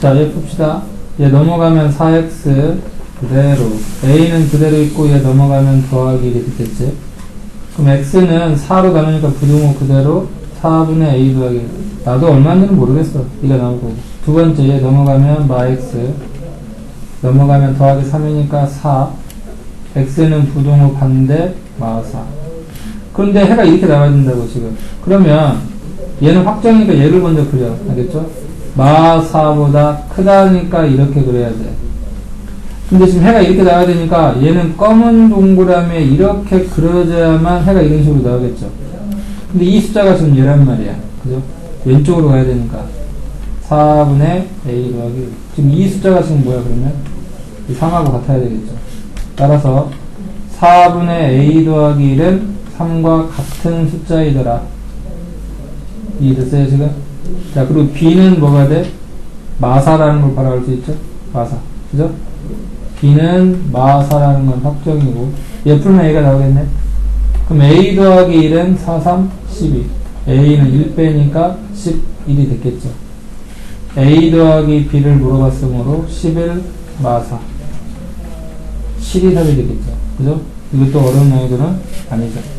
자, 얘 풉시다. 얘 넘어가면 4x 그대로. a는 그대로 있고 얘 넘어가면 더하기 1이 됐겠지. 그럼 x는 4로 나누니까 부등호 그대로 4분의 a 더하기 1. 나도 얼마인지는 모르겠어. 네가 나올 거고. 두 번째 얘 넘어가면 마 x. 넘어가면 더하기 3이니까 4. x는 부등호 반대 마 4. 그런데 해가 이렇게 나와야 된다고 지금. 그러면 얘는 확정이니까 얘를 먼저 그려. 알겠죠? 마 4보다 크다니까 이렇게 그려야 돼. 근데 지금 해가 이렇게 나와야 되니까 얘는 검은 동그라미에 이렇게 그려져야만 해가 이런 식으로 나오겠죠. 근데 이 숫자가 지금 얘란 말이야. 그죠? 왼쪽으로 가야 되니까. 4분의 a 더하기 지금 이 숫자가 지금 뭐야 그러면? 이 3하고 같아야 되겠죠. 따라서 4분의 a 더하기 1은 3과 같은 숫자이더라. 이해됐어요 지금? 자 그리고 b는 뭐가 돼? 마사라는 걸알수 있죠? 마사. 그죠? b는 마사라는 건 확정이고 얘 풀면 a가 나오겠네. 그럼 a 더하기 1은 4, 3, 12. a는 1 빼니까 11이 됐겠죠. a 더하기 b를 물어봤으므로 11 마사. 7이 답이 되겠죠. 그죠? 이것도 어려운 난이도는 아니죠.